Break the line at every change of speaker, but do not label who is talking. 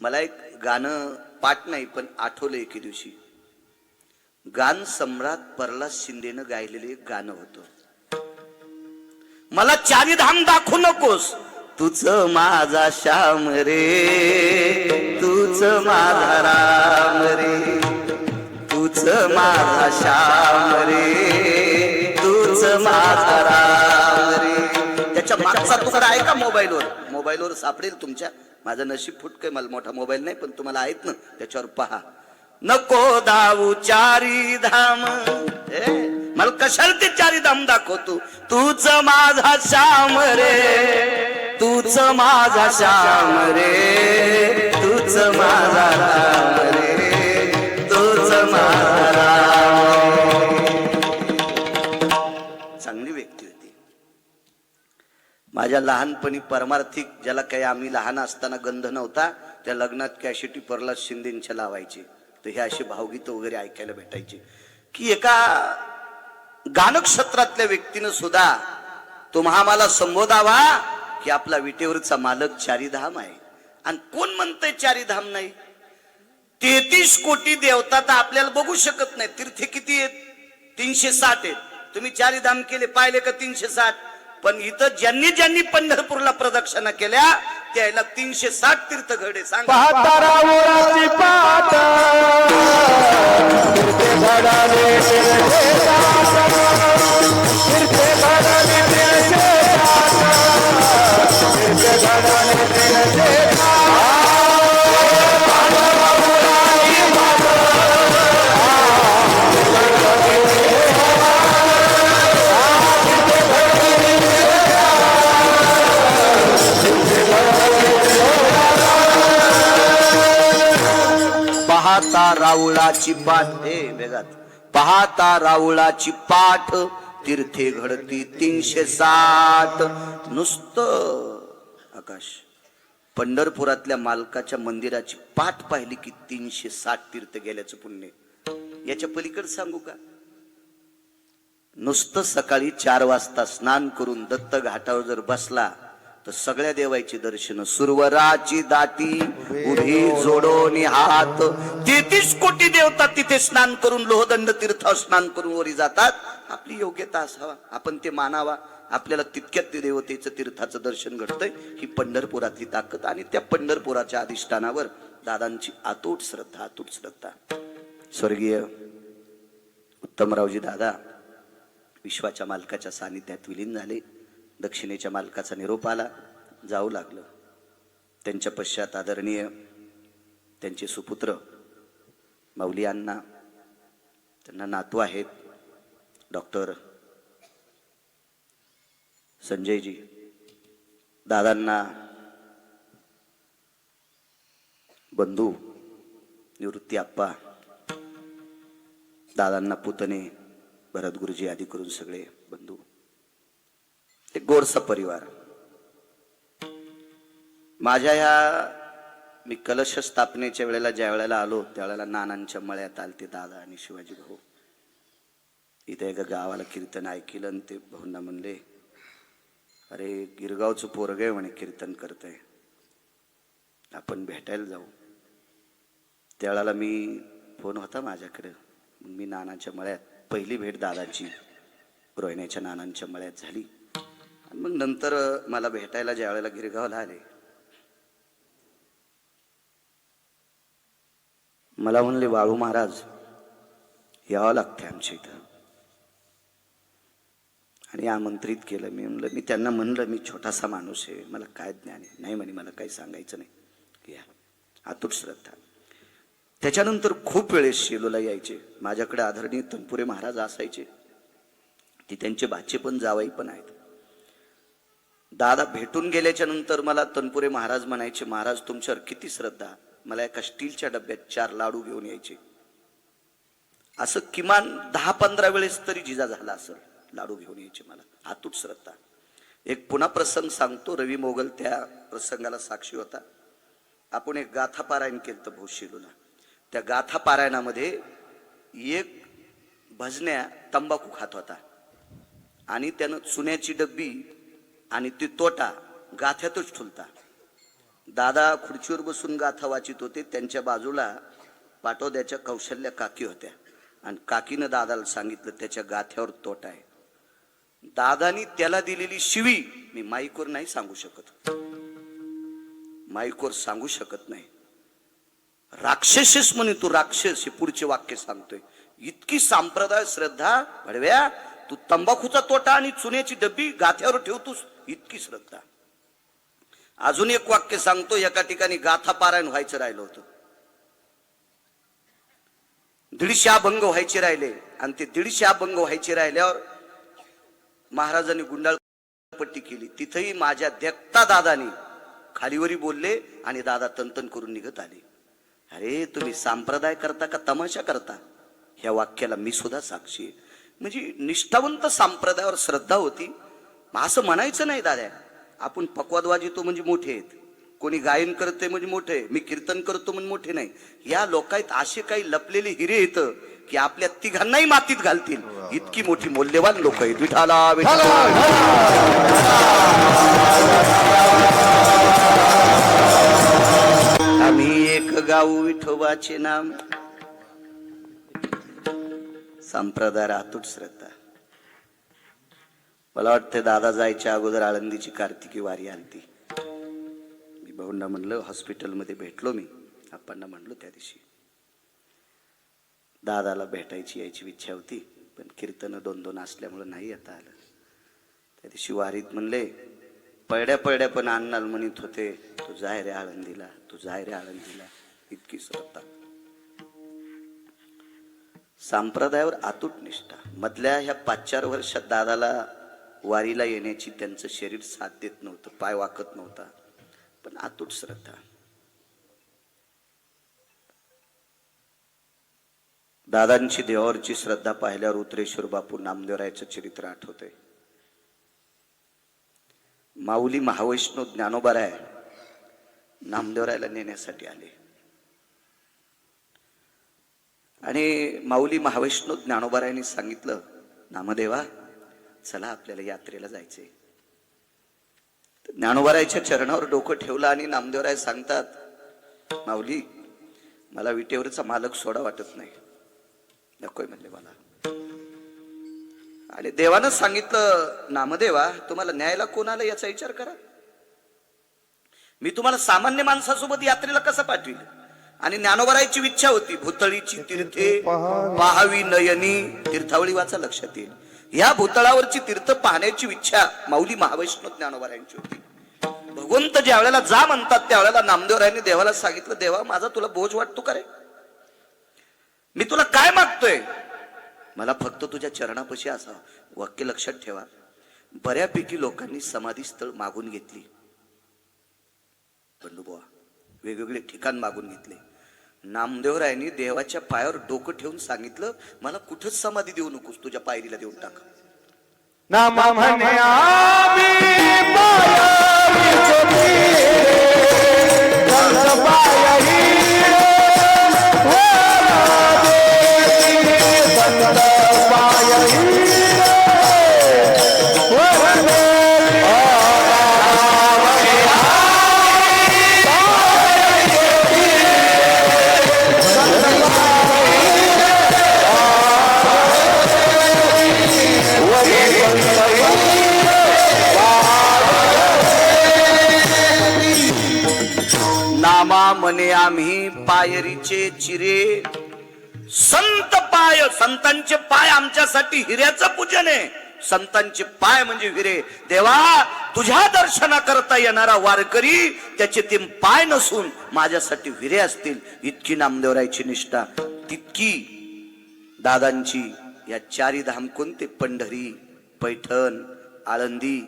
मला एक गाणं पाठ नाही पण आठवलं एके दिवशी. गान सम्राट प्रल्हाद शिंदेनं गायलेलं एक गाणं होतं. मला चारी धाम दाखवू नकोस. तुझ माझा श्याम रे. तुझ माझा राम रे. तुझ माझा श्याम रे. तुझ माझा राम रे. त्याच्या मागचा तुकडा आहे का मोबाईलवर? मोबाईलवर सापडेल तुमच्या? माझं नशीब फुटकंय मला मोठा मोबाईल नाही पण तुम्हाला आहेत ना त्याच्यावर पहा. नको दाऊ चारी धाम. ए, मला कशाला ते चारी धाम दाखवतो? तूच माझा श्याम रे. तूच माझा श्याम रे. तूच माझा राम रे. तूच माझा राम चांगली व्यक्ती माझ्या लहानपणी परमार्थिक ज्याला काही आम्ही लहान असताना गंध नव्हता त्या लग्नात कॅशिटी प्रल्हाद शिंदेंच्या लावायचे. तर हे असे भावगीत वगैरे ऐकायला भेटायचे. की एका गानक्षेत्रातल्या व्यक्तीनं सुद्धा तुम्हा मला संबोधावा की आपला विटेवरचा मालक चारीधाम आहे. आणि कोण म्हणतंय चारीधाम नाही? तेहतीस कोटी देवता तर आपल्याला बघू शकत नाही तीर्थे किती आहेत? तीनशे साठ आहेत. तुम्ही चारीधाम केले पाहिले का तीनशे साठ? पण इथं ज्यांनी ज्यांनी पंढरपूरला प्रदक्षिणा केल्या त्याला तीनशे साठ तीर्थ घडे सांगा राऊळाची पाठ. हे वेगात पाहता राऊळाची पाठ तीर्थे घडती तीनशे सात नुसतं आकाश. पंढरपुरातल्या मालकाच्या मंदिराची पाठ पाहिली की तीनशे साठ तीर्थ गेल्याचं पुण्य. याच्या पलीकडे सांगू का? नुसतं सकाळी चार वाजता स्नान करून दत्त घाटावर जर बसला तर सगळ्या देवाची दर्शन. सुरवराची दाटी उभी जोडून हात. तेहतीस कोटी देवता तिथे स्नान करून लोहदंड तीर्थ स्नान करून वरी जातात. आपली योग्यता असावा. आपण ते मानावा. आपल्याला तितक्यात ते देवतेचं तीर्थाचं दर्शन घडतंय. ही पंढरपुरातली ताकद आणि त्या पंढरपुराच्या अधिष्ठानावर दादांची आतूट श्रद्धा अतूट श्रद्धा. स्वर्गीय उत्तमरावजी दादा विश्वाच्या मालकाच्या सानिध्यात विलीन झाले. दक्षिणेच्या मालकाचा निरोप आला जाऊ लागलं. त्यांच्या पश्चात आदरणीय त्यांचे सुपुत्र माऊली अण्णा त्यांना नातू आहेत डॉक्टर संजयजी दादांना बंधू निवृत्ती आप्पा दादांना पुतणे भरत गुरुजी आदी करून सगळे बंधू. ते गोरसा परिवार. माझ्या ह्या मी कलश स्थापनेच्या वेळेला ज्या वेळेला आलो त्यावेळेला नानांच्या मळ्यात आलते दादा आणि शिवाजी भाऊ. इथे एका गावाला कीर्तन ऐकलं आणि ते भाऊंना म्हणले अरे गिरगावचं पोरग आहे म्हणे कीर्तन करतंय. आपण भेटायला जाऊ. त्यावेळेला मी फोन होता माझ्याकडे. मग मी नानांच्या मळ्यात पहिली भेट दादाची रोहिण्याच्या नानांच्या मळ्यात झाली. मग नंतर मला भेटायला ज्या वेळेला गिरगावला आले मला म्हणले वाळू महाराज यावं लागते आमच्या इथं. आणि आमंत्रित केलं. मी म्हणलं मी त्यांना म्हणलं मी छोटासा माणूस आहे मला काय ज्ञान आहे? नाही म्हणे मला काही सांगायचं नाही. या आतुर श्रद्धा. त्याच्यानंतर खूप वेळेस शेलूला यायचे. माझ्याकडे आदरणीय तनपुरे महाराज असायचे. ते त्यांचे बाचे पण जावाई पण आहेत. दादा भेटून गेल्याच्यानंतर मला तनपुरे महाराज म्हणायचे महाराज तुमच्यावर किती श्रद्धा. मला एका स्टीलच्या डब्यात चार लाडू घेऊन यायचे. असं किमान दहा पंधरा वेळेस तरी जिजा झाला असं लाडू घेऊन यायचे मला. आतूट श्रद्धा. एक पुन्हा प्रसंग सांगतो रवी मोगल त्या प्रसंगाला साक्षी होता. आपण एक गाथा पारायण केलं तर भोशिलूला. त्या गाथा पारायणामध्ये एक भजन्या तंबाखू खात होता. आणि त्यानं चुन्याची डब्बी आणि ती तोटा गाथ्यातच ठुलता. दादा खुर्चीवर बसून गाथा वाचित होते. त्यांच्या बाजूला पाटोद्याच्या कौशल्य काकी होत्या. आणि काकीनं दादाला सांगितलं त्याच्या गाथ्यावर तोट आहे. दादानी त्याला दिलेली शिवी मी माईकोर नाही सांगू शकत माईकोर सांगू शकत नाही. राक्षसेस म्हणे तू राक्षस हे पुढचे वाक्य सांगतोय. इतकी सांप्रदाय श्रद्धा भडव्या तू तंबाखूचा तोटा आणि चुन्याची डब्बी गाथ्यावर ठेवतोस. इतकी श्रद्धा. अजून एक वाक्य सांगतो एका ठिकाणी गाथा पारायण व्हायचं राहिलं होतं. दीडशे अभंग व्हायचे राहिले आणि ते दीडशे अभंग व्हायचे राहिल्यावर महाराजांनी गुंडाळपट्टी केली. तिथेही माझ्या देखता दादानी खालीवरी बोलले आणि दादा तंतन करून निघत आले. अरे तुम्ही संप्रदाय करता का तमाशा करता? ह्या वाक्याला मी सुद्धा साक्षी म्हणजे निष्ठावंत संप्रदायावर श्रद्धा होती असं म्हणायचं नाही दादा. आपण पक्वाद वाजितो म्हणजे मोठे आहेत. कोणी गायन करते म्हणजे मोठे आहे. मी कीर्तन करतो म्हणजे मोठे नाही. या लोकांत असे काही लपलेले हिरे येतं की आपल्या तिघांनाही मातीत घालतील. इतकी मोठी मौल्यवान लोक आहेत. विठाला विठाला आम्ही एक गाऊ विठोबाचे नाम. संप्रदाय अतूट श्रद्धा. मला वाटतं दादा जायच्या अगोदर आळंदीची कार्तिकी वारी आणती मी भाऊंना म्हणलं हॉस्पिटलमध्ये भेटलो मी. आप्पांना म्हणलो त्या दिवशी. दादाला भेटायची यायची इच्छा होती पण कीर्तन दोन दोन असल्यामुळं नाही येता आलं. त्या दिवशी वारीत म्हणले पळड्या पळड्या पण अन्नाल म्हणत होते. तू जाय रे आळंदीला तू जाय रे आळंदीला इतकी श्रद्धा. संप्रदायावर आतूट निष्ठा. मधल्या ह्या पाच चार वर्षात दादाला वारीला येण्याची त्यांचं शरीर साथ देत नव्हतं पाय वाकत नव्हता. पण आतूट श्रद्धा. दादांची देवावरची श्रद्धा पाहिल्यावर उतरेश्वर बापू नामदेवरायचं चरित्र आठवतंय. माऊली महावैष्णव ज्ञानोबाराय नामदेवरायला नेण्यासाठी आले. आणि माऊली महावैष्णव ज्ञानोबारायांनी सांगितलं नामदेवा चला आपल्याला यात्रेला जायचंय. तर ज्ञानोबारायच्या चरणावर डोकं ठेवलं आणि नामदेवराय सांगतात माऊली मला विटेवरचा मालक सोडा वाटत नाही. नकोय म्हणले मला. आणि देवानं सांगितलं नामदेवा तुम्हाला न्यायला कोण आलं याचा विचार करा. मी तुम्हाला सामान्य माणसासोबत यात्रेला कसं पाठवील आणि ज्ञानोबरायची इच्छा होती भूतळीची तीर्थे पाहावी नयनी तीर्थावळी वाचा लक्षात येईल. या भूतळावरची तीर्थ पाहण्याची इच्छा माऊली महावैष्णव ज्ञानोबरायांची होती. भगवंत ज्या वेळेला जा म्हणतात त्यावेळेला नामदेवरायांनी देवाला सांगितलं देवा माझा तुला बोज वाटतो का रे? मी तुला काय मागतोय? मला फक्त तुझ्या चरणापाशी असा वाक्य लक्षात ठेवा. बऱ्यापैकी लोकांनी समाधी स्थळ मागून घेतली. बंडूबुवा वेगवेगळे ठिकाण मागून घेतले. नामदेवरायांनी देवाच्या पायावर डोकं ठेवून सांगितलं मला कुठंच समाधी देऊ नकोस तुझ्या पायरीला देऊन टाक.
नाम
पायरीचे चिरे. संत पाय संतांचे पाय आमच्यासाठी हिऱ्याचं पूजन आहे. संतांचे पाय म्हणजे हिरे. देवा तुझ्या दर्शना करता येणारा वारकरी त्याचे ते पाय नसून माझ्यासाठी हिरे असतील. इतकी नामदेवरायची निष्ठा. तितकी दादांची या चारी धाम कोणते? पंढरी पैठण आळंदी.